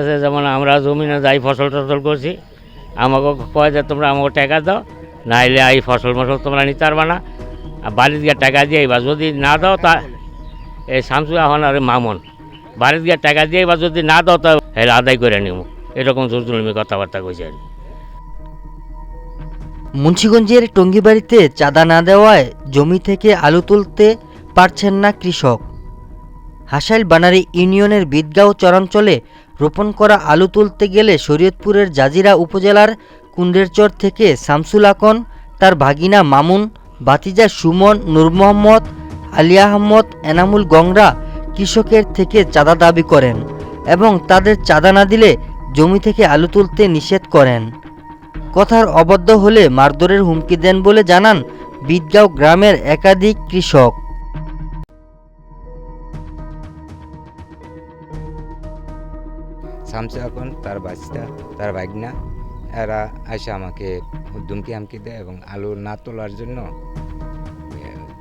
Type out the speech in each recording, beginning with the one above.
আছে, যেমন আমরা জমিনে যাই ফসল টসল করছি, আমাকে কয় যে তোমরা আমাকে টাকা দাও, নাইলে এই ফসল মসল তোমরা নিতে পারবা না। আর বাড়িতে গিয়ে টাকা দিয়ে এবার যদি না দাও তা এই শামসু এখন আর মামন বাড়িতে গিয়ে টাকা দিয়ে এবার যদি না দাও তা হেলে আদায় করে নিব এরকম জুলমি কথাবার্তা কইছে আর। মুন্সিগঞ্জের টঙ্গিবাড়িতে চাঁদা না দেওয়ায় জমি থেকে আলু তুলতে পারছেন না কৃষক। হাসাইল বানারি ইউনিয়নের বিদগাঁও চরাঞ্চলে রোপণ করা আলু তুলতে গেলে শরীয়তপুরের জাজিরা উপজেলার কুন্ডেরচর থেকে শামসুল আকন, তার ভাগিনা মামুন বাতিজা সুমন, নূর মোহাম্মদ, আলী আহমদ, এনামুল গংরা কৃষকের থেকে চাঁদা দাবি করেন এবং তাদের চাঁদা না দিলে জমি থেকে আলু তুলতে নিষেধ করেন। কথার অবদ্ধ হলে মারধরের হুমকি দেন বলে জানান বিদগাঁও গ্রামের একাধিক কৃষক। শামসু এখন, তার বাচ্চা, তার ভাগনা। এরা এসে আমাকে ধুমকি হামকি দেয় এবং আলু না তোলার জন্য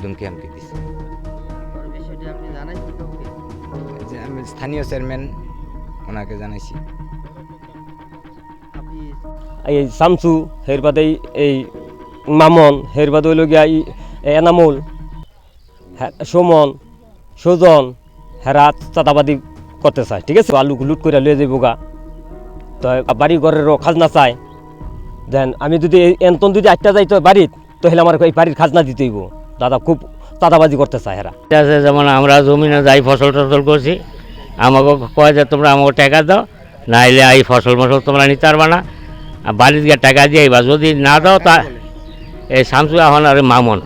ধুমকি হামকি দিছে। যে আমি স্থানীয় চেয়ারম্যান, ওনাকে জানাইছি। এই শামসু হের বাদে এই- মামন হের বাদে হইল গিয়া এনামুল সুমন, সুজন হেরা চাঁদাবাদি করতে চায়, ঠিক আছে? আলু লুট করে লিয়ে যাব গা। তো বাড়ি ঘরেরও খাজনা চায়। দেন আমি যদি এন্তন যদি আটটা যাই তো বাড়িত তো হলে আমার এই বাড়ির খাজনা দিতে হইব। দাদা খুব চাঁদাবাজি করতে চায় হেরা আছে, যেমন আমরা জমিনে যাই ফসল টসল করছি, আমাকে কয় যে তোমরা আমাকে টাকা দাও, নাইলে এই ফসল মসল তোমরা নিতে পারবা না। বাড়িতে গিয়ে টাকা দিয়ে এবার যদি না দাও তা এই শামসু এখন আর মামন।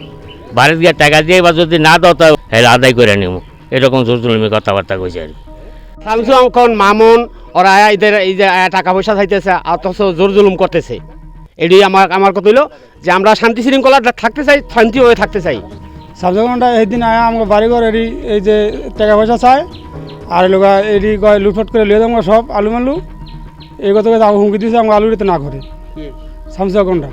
বাড়িতে গিয়ে টাকা দিয়ে এবার যদি না দাও তা হেলে আদায় করে নিব এরকম জোর জুলমি কথাবার্তা কইছে আর কি। শামসু অঙ্কন মামুন ওরা আয়া এদের এই যে আয়া টাকা পয়সা চাইতেছে অথচ জোর জুলুম করতেছে। এটি আমার আমার কথা হইল যে আমরা শান্তি শৃঙ্খলা থাকতে চাই শান্তিভাবে থাকতে চাই। সাবজেক্টটা একদিন আয়া আমাকে বাড়িঘর এরি এই যে টাকা পয়সা চায় আর লোক এরি কয় লুটফট করে লিয়ে যাব সব আলু মালু। এই কথা কথা আমাকে হুমকি দিয়েছে আমাকে আলু দিতে না করে। সামসা কোনটা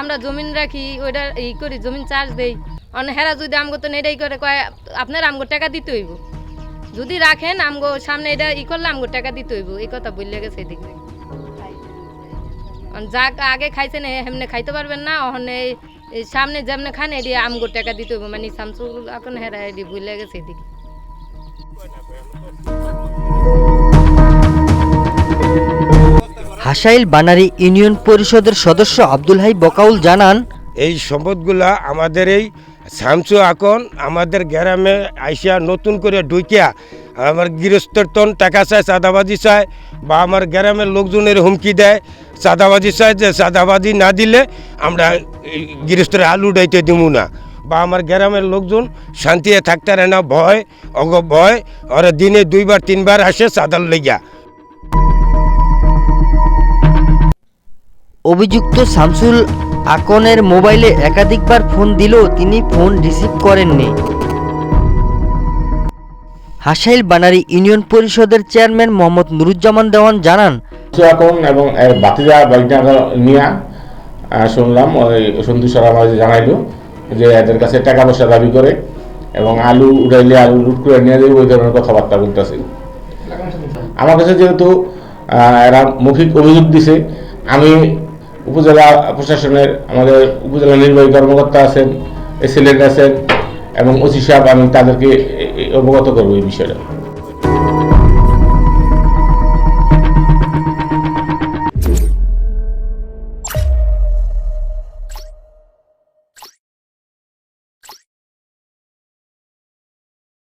আমরা জমিন রাখি ওইটা ই করি জমিন চার্জ দেই। অন্য হেরা যদি আমগো তো এটাই করে কয় আপনার আমগো টাকা দিতে হইব। যদি রাখেন আমগো সামনে এটা ই করলে আমগো টাকা দিতে হইব। এই কথা বললে গেছে এদিকে যা আগে খাইছেন হেমনে খাইতে পারবেন না ওখানে এই সামনে যেমনে খান এটি আমগো টাকা দিতে হইব। মানে শামসুল এখন হেরা এটি বললে গেছে এদিকে। হাসাইল বানারি ইউনিয়ন পরিষদের সদস্য আব্দুল হাই বকাউল জানান এই সম্পদগুলা আমাদের এই শামসু এখন আমাদের গ্রামে আইসা নতুন করে ঢুকিয়া আমার গৃহস্থের তন টাকা চায়, চাঁদাবাজি চায় বা আমার গ্রামের লোকজনের হুমকি দেয়। চাঁদাবাজি চায় যে চাঁদাবাজি না দিলে আমরা গৃহস্থের আলু ডাইতে দিব না। বা আমার গ্রামের লোকজন শান্তিতে থাকতে পারে না, ভয় অগ ভয় ওরা দিনে দুইবার, তিনবার আসে চাঁদার লেগা অভিযুক্ত শামসুল আকনের মোবাইলে একাধিকবার ফোন দিলেও তিনি ফোন রিসিভ করেননি। হাসাইল বানারি ইউনিয়ন পরিষদের চেয়ারম্যান মোহাম্মদ নুরুজ্জামান দেওয়ান জানান এবং এর বাতিজা নিয়ে শুনলাম, ওই সন্তোষ সর আমাদের জানাইলো যে এদের কাছে টাকা পয়সা দাবি করে এবং আলু উড়াইলে আলু লুট করে নিয়ে যাবে ওই ধরনের কথাবার্তা বলতেছে। আমার কাছে যেহেতু এরা মৌখিক অভিযোগ দিছে, আমি উপজেলা প্রশাসনের, আমাদের উপজেলা নির্বাহী কর্মকর্তা আছেন এসএলএন আছেন এবং ওসি সাহেব, আমি তাদেরকে অবগত করব এই বিষয়টা।